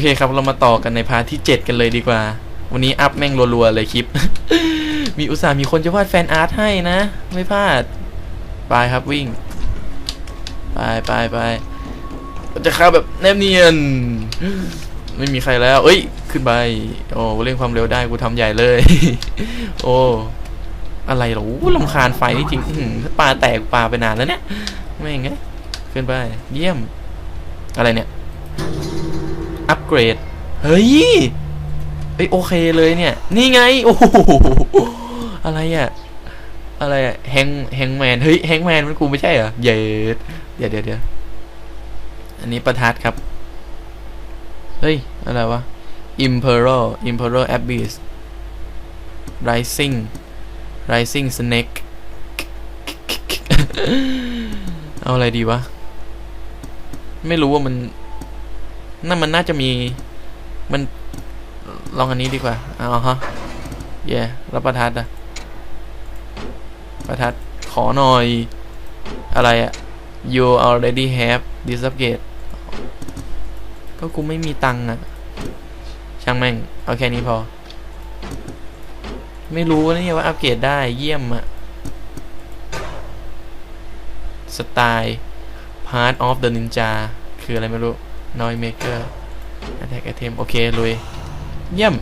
เคครับเรามาต่อกันในพาร์ทที่ 7 กันเลยดีกว่า วันนี้อัพแม่งรัวๆเลยคลิป มีอุตส่าห์มีคนจะวาดแฟนอาร์ตให้นะ ไม่พลาด ไปครับวิ่ง ไปไปไปจะเข้าแบบแนบเนียน ไม่มีใครแล้ว เอ้ย ขึ้นไป โอ้เร่งความเร็วได้กูทำใหญ่เลย โอ้อะไรหรอลำคาญไฟนี่จริงถ้าปลาแตกปลาไปนานแล้วเนี่ย ไม่งไงขึ้นไป เยี่ยม อะไรเนี่ย อัปเกรด เฮ้ยเฮ้ยโอเคเลยเนี่ย นี่ไง โอ้โหอะไรอะอะไรอะแฮงแฮงแมน เฮ้ยแฮงแมนมันกูไม่ใช่เหรอ เย็ดเดี๋ยวเดี๋ยวเดี๋ยวอันนี้ประทัดครับ เฮ้ย อะไรวะ Imperial Imperial Abyss Rising Rising Snake เอาอะไรดีวะ ไม่รู้ว่ามัน นั่นมันน่าจะมีมันลองอันนี้ดีกว่าเอาฮะเย่รับประทัดอะประทัดขอหน่อยอะไรอะ you already have this upgrade ก็กูไม่มีตังค์อะช่างแม่ง เอาแค่นี้พอ ไม่รู้นะเนี่ยว่าอัปเกรดได้เยี่ยมอะสไตล์ part of the ninja คืออะไรไม่รู้ noise maker attack item โอเคลุย เยี่ยม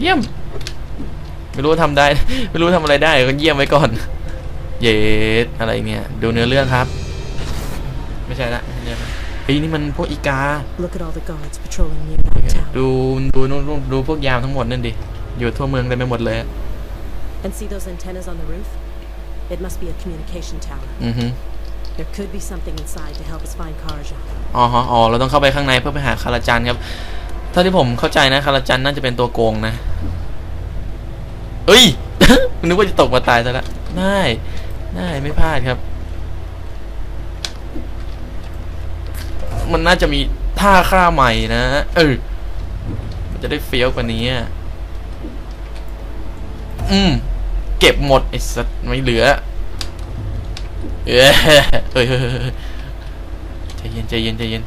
เยี่ยม ไม่รู้ว่าทำได้ ไม่รู้ทำอะไรได้ก็เยี่ยมไว้ก่อน เย็ดอะไรเนี่ย ดูเนื้อเรื่องครับ ไม่ใช่ละเนี่ยเฮ้ยนี่มันพวกอีกา Look at all the guards patrolling near that tower. ดูดูดูดูดูพวกยามทั้งหมดนั่นดิ อยู่ทั่วเมืองเต็มไปหมดเลย And see those antennas on the roof? It must be a communication tower. อือฮึ There could be something inside to help us find Karajan. อ๋อฮะอ๋อเราต้องเข้าไปข้างในเพื่อไปหาคาราจันครับถ้าที่ผมเข้าใจนะคาราจันน่าจะเป็นตัวโกงนะเอ้ย นึกว่าจะตกมาตายซะละได้ได้ไม่พลาดครับ มันน่าจะมีท่าฆ่าใหม่นะเออมันจะได้เฟี้ยวกว่านี้อะอืมเก็บหมดไอ้สัตว์ไม่เหลือ เฮ้ยเฮ้ยใจเย็นใจเย็นใจเย็น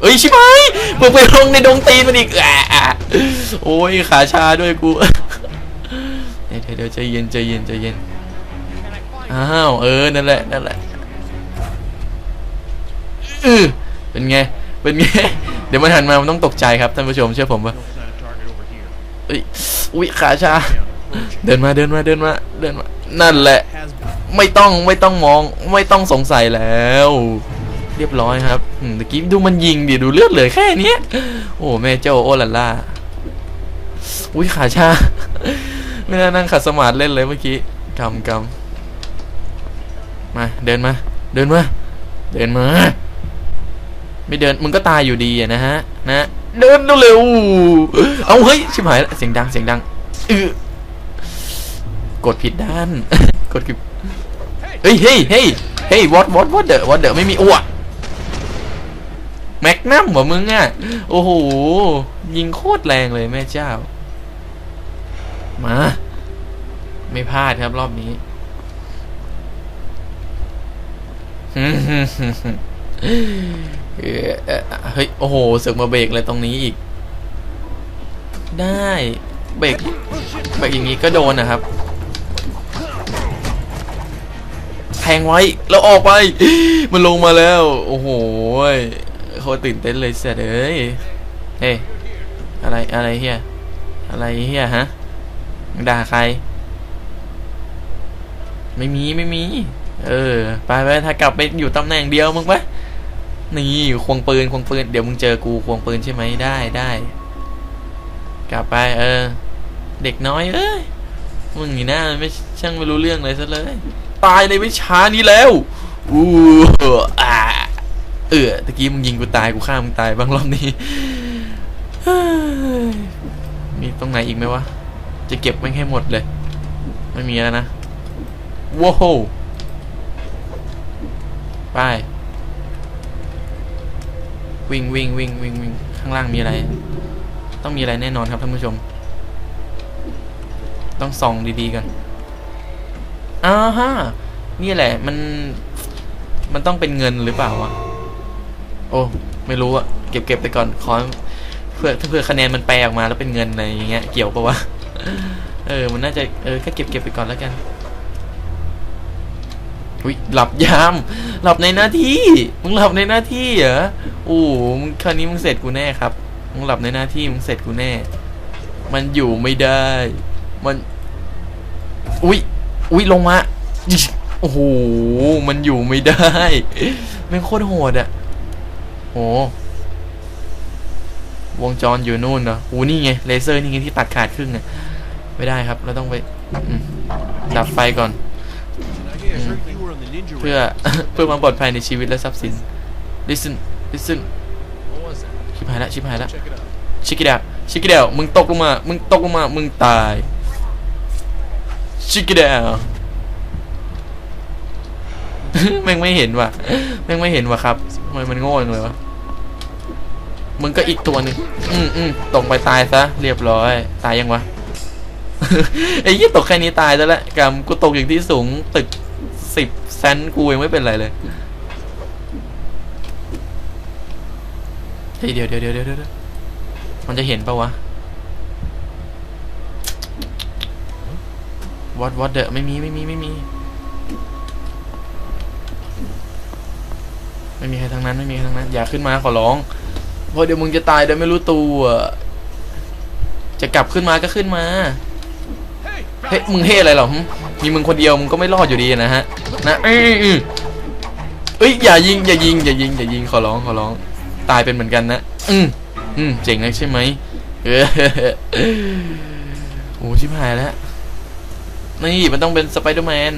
เอ้ยชิบหายมึงไปลงในดงตีนมันอีกแอโอ้ยขาชาด้วยกูเดี๋ยวเดี๋ยวเดียวใจเย็นใจเย็นใจเย็นอ้าวเออนั่นแหละนั่นแหละเออเป็นไงเป็นไงเดี๋ยวมันหันมามันต้องตกใจครับท่านผู้ชมเชื่อผมปะอุ้ยขาชา เดินมาเดินมาเดินมาเดินมานั่นแหละ ไม่ต้องไม่ต้องมอง ไม่ต้องสงสัยแล้ว เรียบร้อยครับอืมตะกี้ดูมันยิงดิดูเลือดเหลือแค่นี้โอ้แม่เจ้าโอลันล่าอุ้ยขาชา ไม่น่านั่งขัดสมาธิเล่นเลยเมื่อกี้กำกำมาเดินมา เดินมา เดินมา ไม่เดินมึงก็ตายอยู่ดีนะฮะ นะเดินเร็วเอาเฮ้ยชิบหายเสียงดังเสียงดังเออกดผิดด้าน กดผิด เฮ้ยเฮ้ยเฮ้ยเฮ้ยวอตวอตวอตเดอวอตเดอไม่มีอ้วกแม็กนัมเหรอมึงอะ โอ้โห ยิงโคตรแรงเลยแม่เจ้า มา ไม่พลาดครับรอบนี้เฮ้ย โอ้โหเสึกมาเบรกอะไรตรงนี้อีก ได้ เบรกเบรกอย่างนี้ก็โดนนะครับ แทงไว้ แล้วออกไป มันลงมาแล้ว โอ้โหโคตรตื่นเต้นเลยเสียเอ้ยเฮ้อะไรอะไรเฮียอะไรเฮียฮะมึงด่าใคร ไม่มีไม่มี เออ ไปไปถ้ากลับไปอยู่ตำแหน่งเดียวมึงปะนี่ควงปืนควงปืน เดี๋ยวมึงเจอกูควงปืนใช่ไหมได้ได้กลับไปเออ เด็กน้อยเอ้ยมึงนี่นะไม่ช่างไม่รู้เรื่องเลยซะเลย ตายในไม่ช้านี้แล้วอู้อ่าเออตะกี้มึงยิงกูตายกูฆ่ามึงตายบางรอบนี้มีตรงไหนอีกไหมวะ จะเก็บไม่ให้หมดเลย ไม่มีแล้วนะว้าวไปวิ่งวิ่งวิ่งวิ่งวิ่งข้างล่างมีอะไร ต้องมีอะไรแน่นอนครับท่านผู้ชม ต้องส่องดีๆกัน อ้าฮะนี่แหละ มัน มันต้องเป็นเงินหรือเปล่าวะ โอ้ ไม่รู้อะเก็บเก็บไปก่อน ขอ เพื่อเพื่อคะแนนมันแปลออกมาแล้วเป็นเงินอะไรอย่างเงี้ย เกี่ยวปะวะ เออ มันน่าจะ เออ ก็เก็บเก็บไปก่อนแล้วกันอุ้ยหลับยาม หลับในหน้าที่ มึงหลับในหน้าที่เหรอโอ้โหมึงคราวนี้มึงเสร็จกูแน่ครับ มึงหลับในหน้าที่มึงเสร็จกูแน่ มันอยู่ไม่ได้ มัน อุ้ย อุ้ยลงมาโอ้โหมันอยู่ไม่ได้ม่งโคตรโหดอะโหวงจรอยู่นู่นเนอะโอ้นี่ไงเลเซอร์นี่ไงที่ตัดขาดครึ่งอะไม่ได้ครับ เราต้องไปดับไฟก่อน เพื่อเพื่อความปลอดภัยในชีวิตและทรัพย์สิน listen listen ชิบหายละชิบหายละ Check it out. ชิคกี้ดาชิคกี้ดามึงตกลงมา มึงตกลงมา มึงตาย ชิคกี้ดาแม่งไม่เห็นว่ะ แม่งไม่เห็นว่ะครับทำไมมันโง่จังเลยวะ มึงก็อีกตัวหนึ่งอืมอืมตกไปตายซะ เรียบร้อย ตายยังวะ ไอ้ยี่ตกแค่นี้ตายแล้วแหละกำกูตกอย่างที่สูงตึกสิบแซนกูยังไม่เป็นไรเลยเฮ้ยเดี๋ยวเดี๋ยวเดี๋ยวเดี๋ยวมันจะเห็นปะวะ วัดวัดเดอะไม่มีไม่มีไม่มี ไม่มีใครทั้งนั้นไม่มีใครทั้งนั้น อย่าขึ้นมาขอร้องเพราะเดี๋ยวมึงจะตายโดยไม่รู้ตัวจะกลับขึ้นมาก็ขึ้นมาเฮ้ยมึงเฮ้อะไรหรอหึมีมึงคนเดียวมึงก็ไม่รอดอยู่ดีนะฮะนะเอ้ยอื้อเอ้ยอย่ายิงอย่ายิงอย่ายิงอย่ายิงขอร้องขอร้อง ตายเป็นเหมือนกันนะอืมอืมเจ๋งนะใช่ไหมเออโอ้ชิบหายแล้ว นี่มันต้องเป็นสไปเดอร์แมน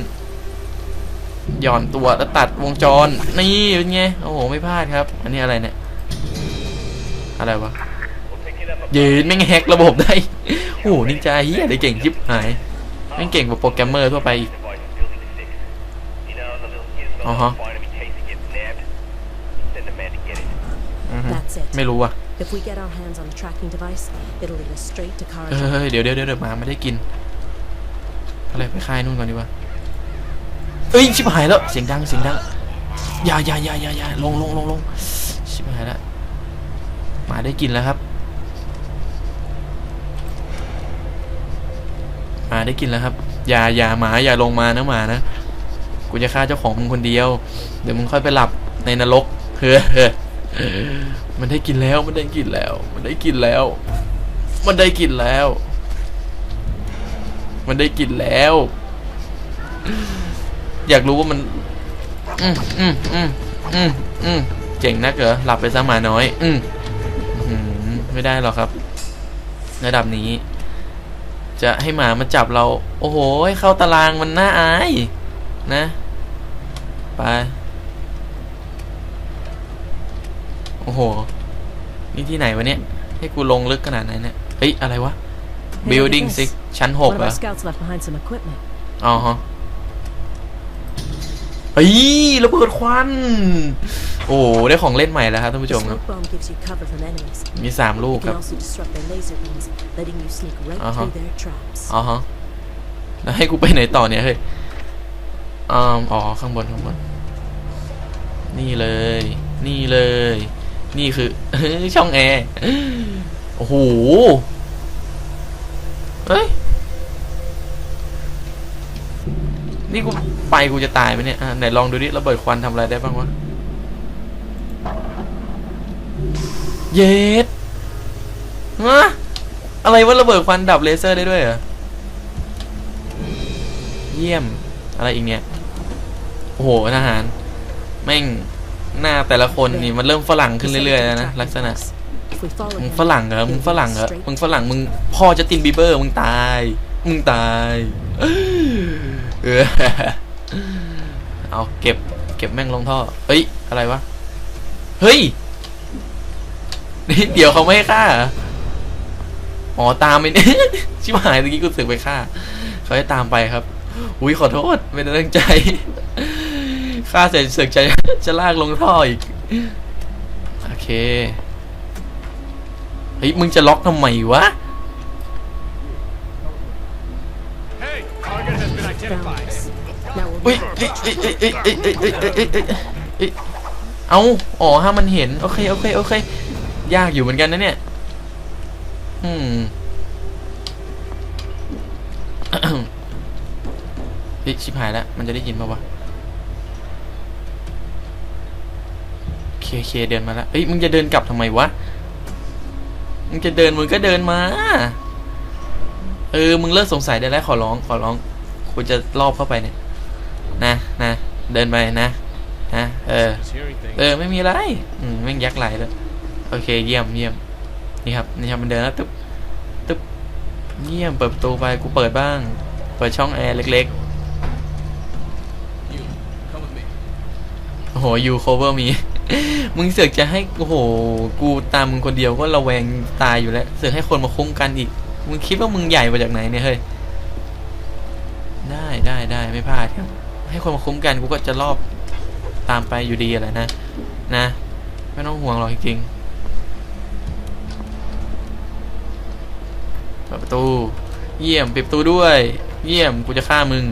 หย่อนตัวแล้วตัดวงจร นี่เป็นไง โอ้โห ไม่พลาดครับ อันนี้อะไรเนี่ย อะไรวะยืนแม่งแฮกระบบได้ โอ้โหนินจาเฮียได้เก่งชิบหายแม่งเก่งกว่าโปรแกรมเมอร์ทั่วไปอีก Uh Uh-huh. huh. Barnaby Casey gets nabbed. Send a man to get it. อือฮึ That's it. ไม่รู้อะ If we get our hands on the tracking device, it'll lead us straight to เอ Karajan. อเดี๋ยวเดี๋ยวเดี๋ยวเดี๋ยวหมาไม่ได้กิน อะไรไปค่ายนู่นก่อนดีกว่าเอ้ยชิบหายแล้วเสียงดังเสียงดังอย่าอย่าอย่าอย่าอย่าลงลงลงลงชิบหายแล้วหมาได้กินแล้วครับหมาได้กินแล้วครับ อย่าอย่าหมาอย่าลงมานะหมานะกูจะฆ่าเจ้าของมึงคนเดียว เดี๋ยวมึงค่อยไปหลับในนรกเฮ้อเฮ้อมันได้กินแล้วมันได้กินแล้ว มันได้กินแล้ว มันได้กลิ่นแล้ว มันได้กลิ่นแล้ว อยากรู้ว่ามัน อืมอืมอืมอืมอืมเจ๋งนักเหรอหลับไปซะหมาน้อย อืมอื้อหือไม่ได้หรอกครับ ระดับนี้ จะให้หมามาจับเรา โอ้โหเข้าตารางมันน่าอาย นะ ไป โอ้โห นี่ที่ไหนวะเนี่ย ให้กูลงลึกขนาดไหนเนี่ย เฮ้ย อะไรวะ Hey, building look at six this. ชั้นหก One of เหร our อ scouts left behind some equipment. อ๋อฮะเฮ้ยระเบิดควัน โอ้โหได้ของเล่นใหม่แล้วครับท่านผู้ช The มครับ smoke bomb gives you cover from enemies. มีสามลูก It ครั can บ also disrupt their laser beams, letting you sneak right Uh-huh. through their traps. อ๋อฮะแล้วให้กูไปไหนต่อเนี่ยเฮ้ยอืมอ๋อข้างบนข้างบน นี่เลย นี่เลย นี่คือช่องแอร์โอ้โห เฮ้ย นี่กูไปกูจะตายไหมเนี่ยอะไหนลองดูดิระเบิดควันทำอะไรได้บ้างวะ เย็ดฮะอะไรวะระเบิดควันดับเลเซอร์ได้ด้วยเหรอ เยี่ยม อะไรอีกเนี่ย โอ้โหทหาร แม่งหน้าแต่ละคนนี่มันเริ่มฝรั่งขึ้นเรื่อยๆแล้วนะลักษณะ มึง him, ฝรั่งเหรอมึง he'll ฝ lead รั่ง us เหรอ straight มึงฝรั่งมึงพ่อจะตินบีเบอร์มึงตาย มึงตายเออเอาเก็บ เก็บแม่งลงท่อ เฮ้ย อะไรวะ เฮ้ยนี่เดี๋ยวเขาไม่ให้ฆ่าเหรออ๋อตามไปเนี่ยชิบหายตะกี้กูสึกไปฆ่า เขาให้ตามไปครับ อุ้ยขอโทษไม่ได้ตั้งใจฆ่าเสร็จเสือกจะจะลากลงท่ออีก โอเค เฮ้ยมึงจะล็อกทำไมวะ Hey, target has been found identified. us. Now we'll เฮ้ย be เอ้ยเอ้ยเอ้ยเอ้ยเอ้ยเอ้ยเอ้ยเอ้ยเอ้ยเอ้ยเอ้ยเอาอ๋อห้ามมันเห็น โอเค โอเค โอเค ยากอยู่เหมือนกันนะเนี่ย อืมเฮ้ยชิบหายแล้ว มันจะได้ยินปะวะเคเคเดินมาแล้วเฮ้ย มึงจะเดินกลับทำไมวะ มึงจะเดินมึงก็เดินมา เออ มึงเลิกสงสัยได้แล้วขอร้อง ขอร้องกูจะรอบเข้าไปเนี่ย นะนะเดินไปนะนะเออ เออ ไม่มีอะไร อืมแม่ยักไหลเลยโอเค เยี่ยมเยี่ยม นี่ครับ นี่ครับมันเดินแล้วตึ๊บตึ๊บเยี่ยม เปิดประตูไป กูเปิดบ้าง เปิดช่องแอร์เล็กๆ โอ้โหยูโคเวอร์มี มึงเสือกจะให้โอ้โห กูตามมึงคนเดียวก็ระแวงตายอยู่แล้ว เสือกให้คนมาคุ้มกันอีก มึงคิดว่ามึงใหญ่มาจากไหนเนี่ยเฮ้ย ได้ได้ได้ไม่พลาดครับ ให้คนมาคุ้มกันกูก็จะรอบตามไปอยู่ดีอะไรนะ นะ ไม่ต้องห่วงหรอกจริงเปิดประตู เยี่ยมปิดประตูด้วย เยี่ยมกูจะฆ่ามึง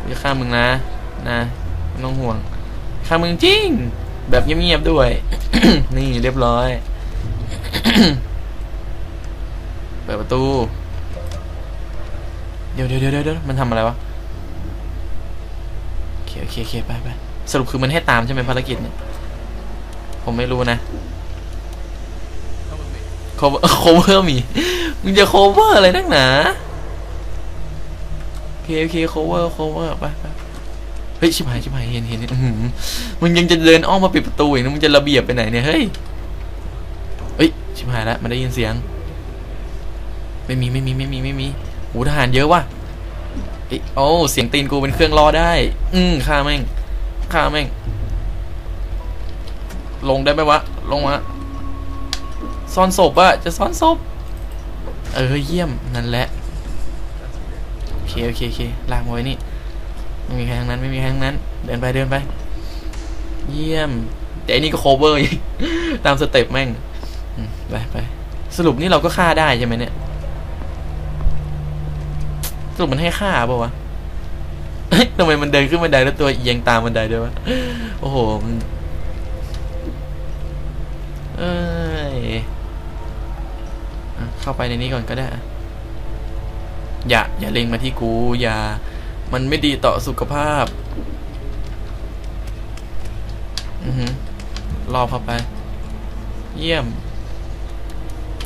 กูจะฆ่ามึงนะ นะไม่ต้องห่วงฆ่ามึงจริง แบบเงียบๆด้วย นี่เรียบร้อย เปิดประตู เดี๋ยวเดี๋ยวเดี๋ยวเดี๋ยวมันทำอะไรวะโอเคโอเคโอเคไปไปสรุปคือมันให้ตามใช่ไหมภารกิจเนี่ย ผมไม่รู้นะ Come with me. cover cover มี มึงจะ cover อะไรนักหนาโอเคโอเค cover cover ไปไป ฮ้ยชิบหายชิบหายเห็นเห็นเห็นอื้อหือมึงยังจะเดินอ้อมมาปิดประตูอีกนะมึงจะระเบียบไปไหนเนี่ยเฮ้ยเฮ้ยชิบหายแล้วมันได้ยินเสียง ไม่มีไม่มีไม่มีไม่มีหูทหารเยอะว่ะเอ้โอ้เสียงตีนกูเป็นเครื่องรอได้ อืมฆ่าแม่งฆ่าแม่ง ลงได้ไหมวะ ลงมาซ่อนศพอะจะซ่อนศพ เออเยี่ยมนั่นแหละ โอเคโอเคโอเคลากมาไว้นี่ ไม่มีใครทั้งนั้นไม่มีใครทั้งนั้น เดินไปเดินไป เยี่ยม แต่อันนี้ก็ cover อีกตามสเต็ปแม่งไปไปสรุปนี่เราก็ฆ่าได้ใช่ไหมเนี่ย สรุปมันให้ฆ่าป่าวะทำไมมันเดินขึ้นบันไดแล้วตัวเอียงตามบันไดด้วยวะ โอ้โหมึงเอ้ยอะเข้าไปในนี้ก่อนก็ได้ อย่า อย่าเล็งมาที่กู อย่า มันไม่ดีต่อสุขภาพ อือหือรอเข้าไป เยี่ยม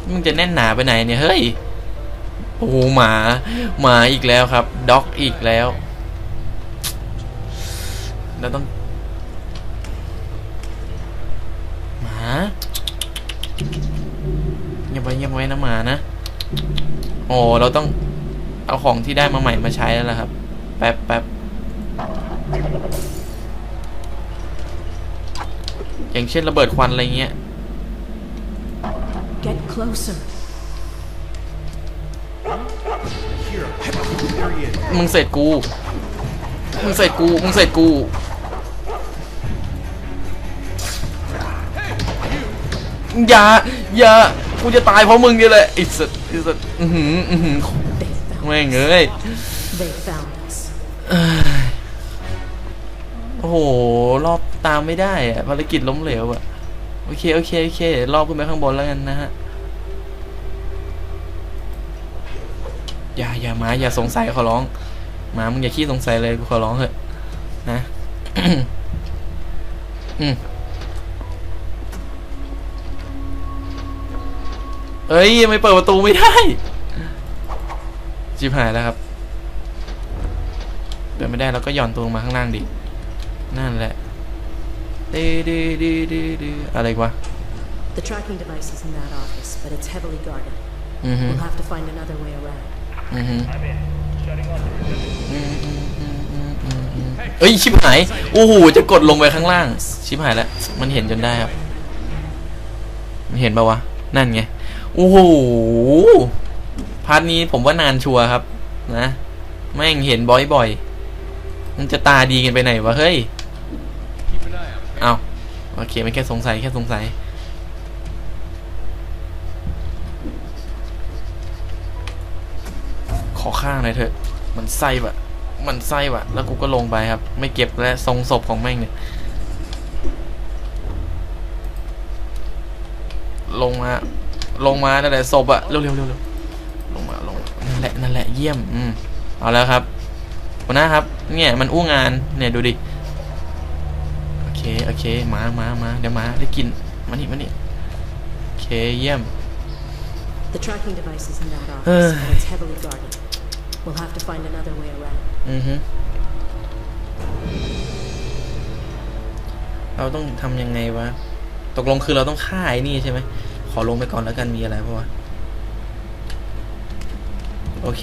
มึงจะแน่นหนาไปไหนเนี่ยเฮ้ย โอ้หหมา หมาอีกแล้วครับ ด็อกอีกแล้ว เราต้อง หมาเงียบไว้เงียบไว้นะหมานะ โอ้ เราต้องเอาของที่ได้มาใหม่มาใช้แล้วล่ะครับ แป๊บแป๊บอย่างเช่นระเบิดควันอะไรเงี้ย Get closer. Here, there he is. มึงเสร็จกู มึงเสร็จกู มึงเสร็จกู อย่า อย่า กูจะตายเพราะมึงนี่แหละไอ้สัสไอ้สัสอือหือ อือหือ They found แม่งเอ้ย โอ้โห รอบตามไม่ได้อะภารกิจล้มเหลวอะโอเค โอเค โอเค รอบขึ้นไปข้างบนแล้วกันนะฮะ อย่า อย่ามา อย่าสงสัยขอร้องหมา มึงอย่าขี้สงสัยเลยขอร้องเถอะ นะ อืมเอ้ยยังไม่เปิดประตูไม่ได้ จิบหายแล้วครับเดินไม่ได้เราก็หย่อนตัวลงมาข้างล่างดิ นั่นแหละดีดีดีดีดีอะไรวะ The tracking device is in that office, but it's heavily guarded. อือฮึ We'll have to find another way around. อือฮึ I'm in. Shutting off the resistance. อืมอืมอืมอืมอืมอืมเอ้ยชิบหายโอ้โหจะกดลงไปข้างล่าง ชิบหายแล้ว มันเห็นจนได้ครับ มันเห็นปะวะ นั่นไง โอ้โห พาร์ทนี้ผมว่านานชัวร์ครับ นะ แม่งเห็นบ่อยๆ มันจะตาดีกันไปไหนวะ เฮ้ย โอเคไม่แค่สงสัยแค่สงสัย ขอข้างหน่อยเถอะ มันไส้วะมันไส้วะแล้วกูก็ลงไปครับ ไม่เก็บและทรงศพของแม่งเนี่ย ลงมา ลงมานั่นแหละศพอะเร็วเร็วเร็วเร็วลงมาลงนั่นแหละนั่นแหละเยี่ยม อืมเอาแล้วครับหัวหน้าครับ เนี่ยมันอู้งาน เนี่ยดูดิ โอเคโอเคมามามาเดี๋ยวมาได้กินมานี่มานี่โอเคเยี่ยม The tracking device is in that Uh. office, and it's heavily guarded. We'll have to find another way around. อือฮึเราต้องทำยังไงวะ ตกลงคือเราต้องฆ่าไอ้นี่ใช่ไหม ขอลงไปก่อนแล้วกันมีอะไรเพราะวะโอเค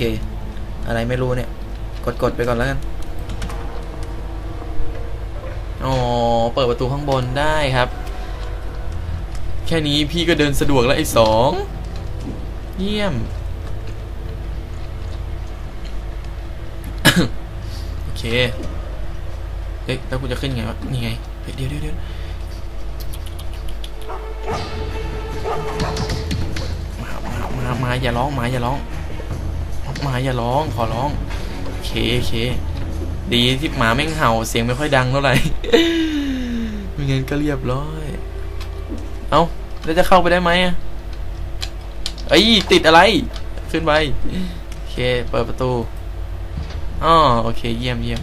อะไรไม่รู้เนี่ย กดกดไปก่อนแล้วกัน อ๋อเปิดประตูข้างบนได้ครับ แค่นี้พี่ก็เดินสะดวกแล้วไอ้สองเยี่ยม โอเคเฮ้ยแล้วกูจะขึ้นไงวะ นี่ไงเฮ้ยเดี๋ยวเดี๋ยวเดี๋ยวมามามามาอย่าร้องมาอย่าร้องมาอย่าร้อง ขอร้อง โอเคโอเค ดีที่หมาแม่งเห่าเสียงไม่ค่อยดังเท่าไหร่ไม่งั้นก็เรียบร้อย เอ้าแล้วจะเข้าไปได้ไหมอะเอ้ยติดอะไร ขึ้นไปโอเค เปิดประตูอ๋อโอเค เยี่ยมเยี่ยม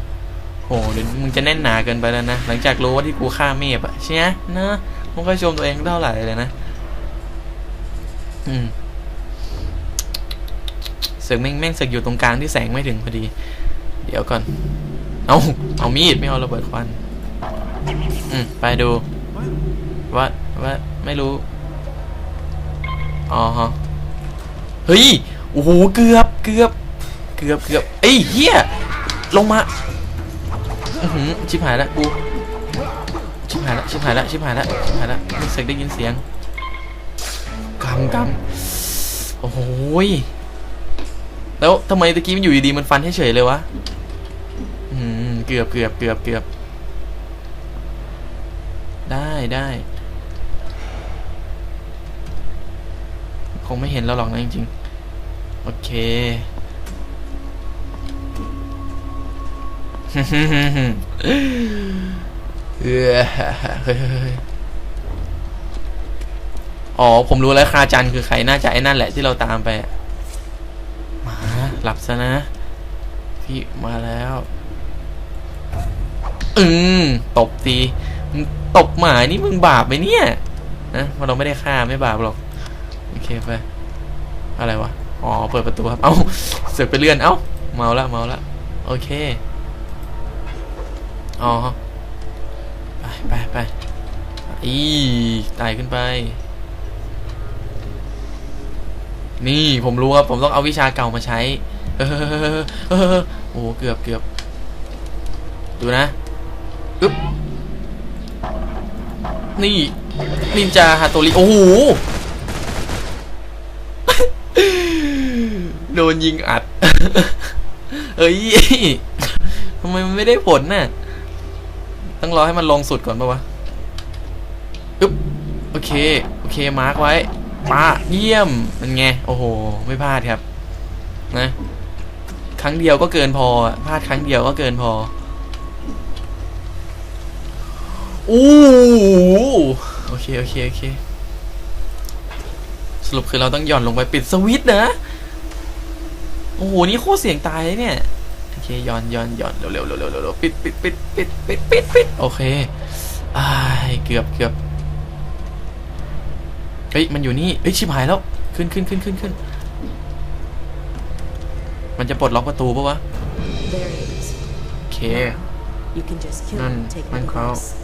โหเดี๋ยวมึงจะแน่นหนาเกินไปแล้วนะ หลังจากรู้ว่าที่กูฆ่าเมฟอะใช่ไหมนะมึงก็ชมตัวเองเท่าไหร่เลยนะ อืมเสือกแม่งแม่งเสือกอยู่ตรงกลางที่แสงไม่ถึงพอดี เดี๋ยวก่อน เอาเอามีดไม่เอาระเบิดควัน อืมไปดู ว่าว่าไม่รู้ อ๋อฮะ เฮ้ย โอ้โห เกือบ เกือบ เกือบ เกือบเอ้ยเฮียลงมา อือหือชิบหายแล้วกูชิบหายแล้วชิบหายแล้วชิบหายแล้วชิบหายแล้วไม่เสกได้ยินเสียงกำกำโอ้โหแล้วทำไมตะกี้มันอยู่ดีๆมันฟันเฉยเลยวะ เกือบเกือบเกือบเกือบได้ได้คงไม่เห็นเราหรอกนะจริงๆ โอเคเออเฮ้ยอ๋อ ผมรู้แล้วคาจันคือใคร น่าจะไอ้นั่นแหละที่เราตามไป มา หลับซะนะ พี่มาแล้ว อืมตบตีตบหมานี่มึงบาปไหมเนี่ยนะเพราะเราไม่ได้ฆ่าไม่บาปหรอกโอเคไปอะไรวะอ๋อเปิดประตูครับ เอ้าเสือกไปเลื่อนเอ้าเมาละเมาละโอเคอ๋อไปไปไปอีไต่ขึ้นไป นี่ผมรู้ครับผมต้องเอาวิชาเก่ามาใช้เออเออโอ้โหเกือบเกือบดูนะ อึ๊บ นี่ นินจาฮาโตริ โอ้โห โดนยิงอัด เอ้ยทำไมมันไม่ได้ผลน่ะ ต้องรอให้มันลงสุดก่อนปะวะ อึ๊บ โอเค โอเค มาร์กไว้ป้าเยี่ยม มันไง โอ้โห ไม่พลาดครับ นะ ครั้งเดียวก็เกินพอ พลาดครั้งเดียวก็เกินพอ อู้โอเค โอเค โอเค สรุปคือเราต้องหย่อนลงไปปิดสวิตช์นะ โอ้โห นี่โคตรเสียงตายเลยเนี่ย โอเคหย่อนหย่อนหย่อนเร็วเร็วเร็วเร็วเร็วปิดปิดปิดปิดปิดปิดปิดโอเคอ้ายเกือบเกือบเฮ้ย มันอยู่นี่เฮ้ย ชิบหายแล้ว ขึ้นขึ้นขึ้นขึ้นขึ้น มันจะปลดล็อกประตูปะวะ There it is. โอเค You can just kill None. him and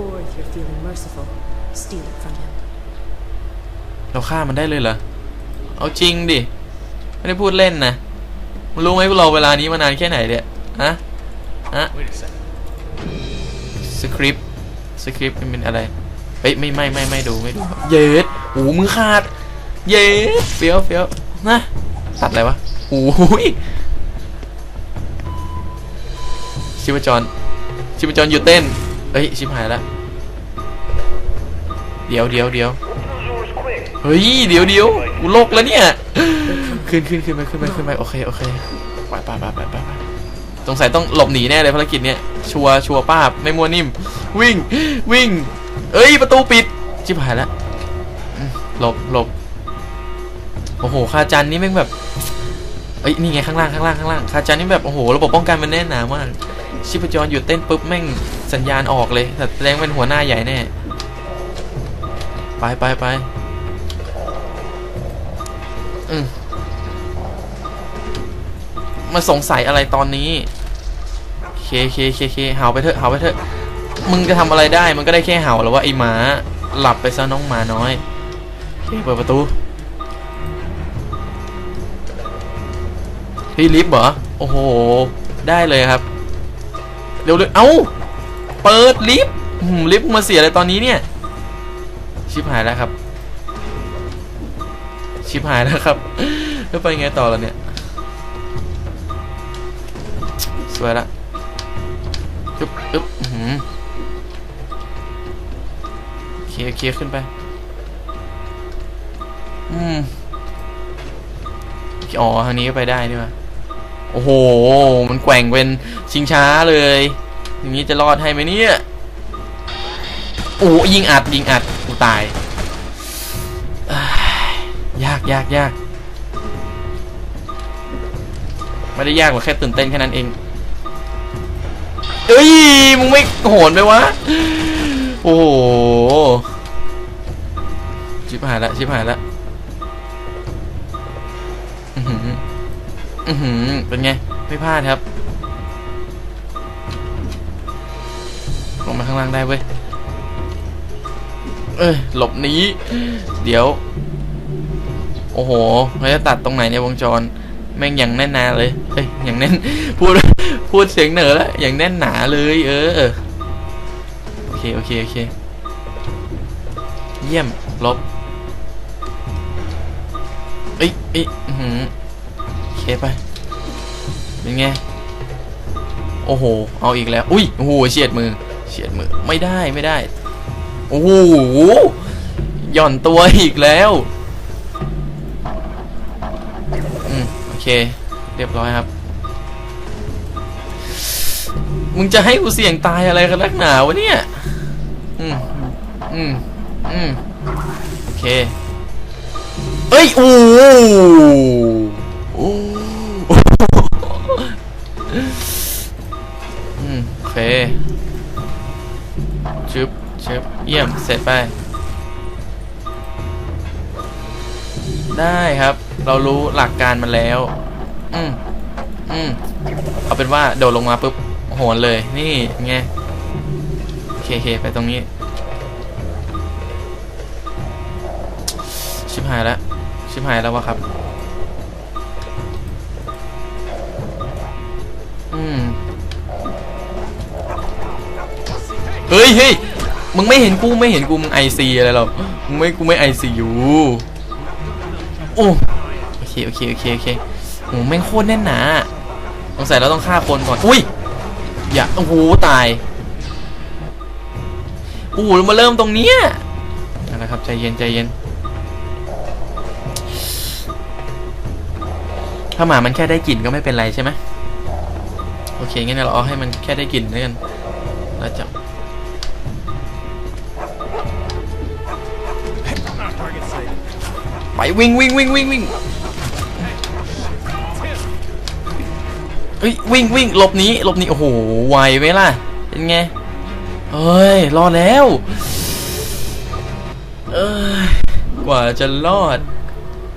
Or if you're feeling merciful, steal it from him. เราฆ่ามันได้เลยเหรอ เอาจริงดิ ไม่ได้พูดเล่นนะมันรู้ไหมพวกเราเวลานี้มานานแค่ไหนเนี่ยฮะฮะ Wait a second. สคริปต์สคริปต์มันเป็นอะไรเฮ้ยไม่ไม่ไม่ไม่ดูไม่ดู เย็ดโอ้มือขาด เย็ดเฟี้ยวเฟี้ยวนะตัดอะไรวะโอ้ยชิปจรชิปจรหยุดเต้น เฮ้ยชิบหายละเดี๋ยวเดี๋ยวเดี๋ยว Yours quick. เฮ้ยเดี๋ยวเดี๋ยวกูโลกแล้วเนี่ยขึ้นขึ้นขึ้นไปขึ้นไปขึ้นไปโอเคโอเคไปไปไปไปไปไปสงสัยต้องหลบหนีแน่เลยภารกิจเนี้ยชัวร์ชัวร์ป้าบไม่มัวนิ่ม วิ่งวิ่ง เอ้ยประตูปิดชิบหายแล้วอืมหลบหลบโอ้โหคาจันนี่แม่งแบบเอ้ยนี่ไงข้างล่างข้างล่างข้างล่างคาจันนี่แบบโอ้โหระบบป้องกันมันแน่นหนามากชิปจรหยุดเต้นปุ๊บแม่ง สัญญาณออกเลยแต่แสดงเป็นหัวหน้าใหญ่แน่ ไปไปไปอืมมาสงสัยอะไรตอนนี้เคเคเคเคเห่าไปเถอะเห่าไปเถอะ มึงจะทำอะไรได้ มันก็ได้แค่เห่าแล้วว่าไอหมา หลับไปซะน้องหมาน้อยเคเปิดประตูพี่ลิฟต์เหรอ โอ้โห ได้เลยครับ เร็วเลยเอ้า เปิดลิฟต์ลิฟต์มาเสียอะไรตอนนี้เนี่ย ชิบหายแล้วครับ ชิบหายแล้วครับ แล้วไปไงต่อแล้วเนี่ย สวยละอึ๊บอึ๊บหือเคลียร์เคลียร์ขึ้นไป อืมอ๋อทางนี้ก็ไปได้นี่วะโอ้โห มันแกว่งเป็นชิงช้าเลย อย่างนี้จะรอดให้ไหมเนี่ยโอ้ยิงอัดยิงอัดกูตายยยากยากยากไม่ได้ยากกว่าแค่ตื่นเต้นแค่นั้นเองเอ้ยมึงไม่โหนไปวะโอ้โหชิบหายละชิบหายละอือหืออือหือเป็นไงไม่พลาดครับางล่างได้เว้ย เอ้ยหลบหนีเดี๋ยว โอ้โหเราจะตัดตรงไหนเนี่ยวงจร แม่งอย่างแน่นหนาเลย เอ้ยอย่างแน่น พูด พูดเสียงเหนือแล้ว อย่างแน่นหนาเลย เออ โอเค โอเค โอเค เยี่ยม ลบเอ้ยเอ้ยหือโอเคไป เป็นไง โอ้โห เอาอีกแล้ว อุ้ย โอ้โหเฉียดมือ เฉียดมือไม่ได้ไม่ได้ โอ้โหหย่อนตัวอีกแล้ว อืม โอเค เรียบร้อยครับ มึงจะให้กูเสี่ยงตายอะไรกันนักหนาวะเนี่ย อืม อืม อืม โอเค เอ้ย โอ้ ไป ได้ครับ เรารู้หลักการมันแล้ว อืมอืมเอาเป็นว่าโดดลงมาปุ๊บโหนเลย นี่ไงโอเคเคไปตรงนี้ ชิบหายแล้ว ชิบหายแล้ววะครับ อืม เฮ้ยเฮ้ย มึงไม่เห็นกูไม่เห็นกูมึงไอซีอะไรหรอกมึงไม่กูไม่ไอซีอยู่โอ้โอเคโอเคโอเคโอเคโหแม่งโคตรแน่นหนาสงสัยเราต้องฆ่าคนก่อนอุ้ยอย่าโอ้โหตายโอ้โหมาเริ่มตรงเนี้ยเอาละครับใจเย็นใจเย็น ถ้าหมามันแค่ได้กลิ่นก็ไม่เป็นไรใช่ไหมโอเคงั้นเราเอาให้มันแค่ได้กลิ่นแล้วกันแล้วจะ ไปวิ่งวิ่งวิ่งวิ่งวิ่งเฮ้ยวิ่งวิ่งหลบนี้หลบนี้โอ้โหไวไหมล่ะเป็นไงเฮ้ยรอดแล้วเอ้ยกว่าจะรอด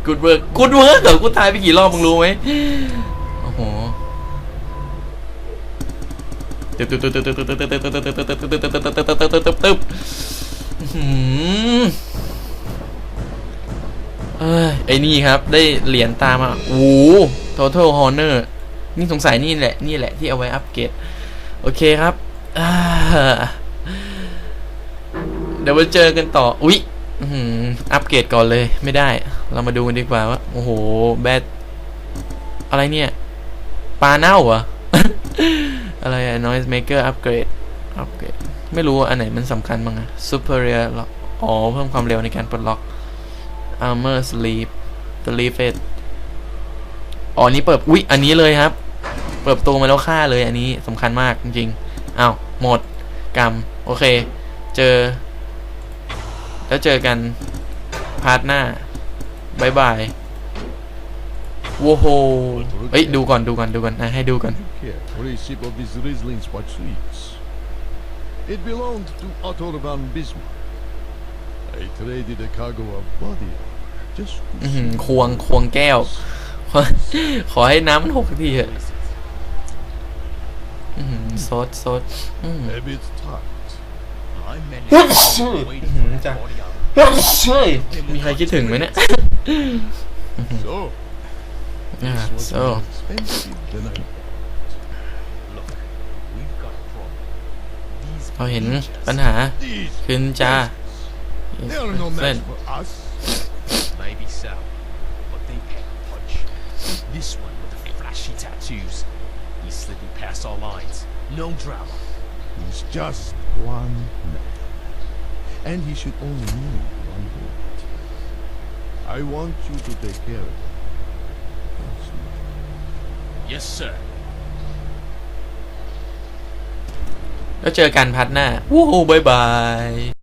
กูดเวิร์กกูดเวิร์กเหรอกูตายไปกี่รอบมึงรู้ไหมโอ้โหตึ๊บตึ๊บตึ๊บตึ๊บตึ๊บตึ๊บตึ๊บตึ๊บตึ๊บตึ๊บตึ๊บตึ๊บตึ๊บตึ๊บตึ๊บ ไอ้นี่ครับ ได้เหรียญตามมาโอ้โห total honor นี่สงสัยนี่แหละ นี่แหละที่เอาไว้อัปเกรด โอเคครับ เดี๋ยวมาเจอกันต่อ อุ๊ยอัปเกรดก่อนเลย ไม่ได้ เรามาดูกันดีกว่าว่า โอ้โห แบตอะไรเนี่ย ปลาเน่าเหรอ อะไรอะ noise maker upgrade อัปเกรด ไม่รู้อันไหนมันสำคัญบ้างอะ superior อ๋อ เพิ่มความเร็วในการปลดล็อก armor sleep sleep it อ๋อนี่เปิดอุ๊ยอันนี้เลยครับ เปิดประตูมาแล้วฆ่าเลยอันนี้สำคัญมากจริงๆอ้าวหมดกรรมโอเค เจอ แล้วเจอกัน พาร์ทหน้าบายบายโว้โหเอ้ยดูก่อนดูก่อนดูก่อนนะให้ดูก่อน It belonged to Otto von Bismarck. I traded a cargo of body armor just to อื้อหือ see ควงควงแก้ว ขอขอให้น้ำมันหกสักทีเถอะอื้อหือซดซดอื้อหือ a bit tight. I'm managing waiting for that Jack. body armor. เฮ้ยมีใครคิดถึงไหมเนี่ย So, อ่า this was so more expensive than I thought. Look, we've got a problem. These เราเห็น creatures ปัญหา These ขึ้นจ้า they are no เส้น match for us. Maybe so, but they pack a punch. This one with the flashy tattoos. He's slipping past our lines. No drama. He's just one man. And he should only need one bullet. I want you to take care of him. personally. Yes, sir. แล้วเจอกันพัดหน้า วู้ฮูบายบาย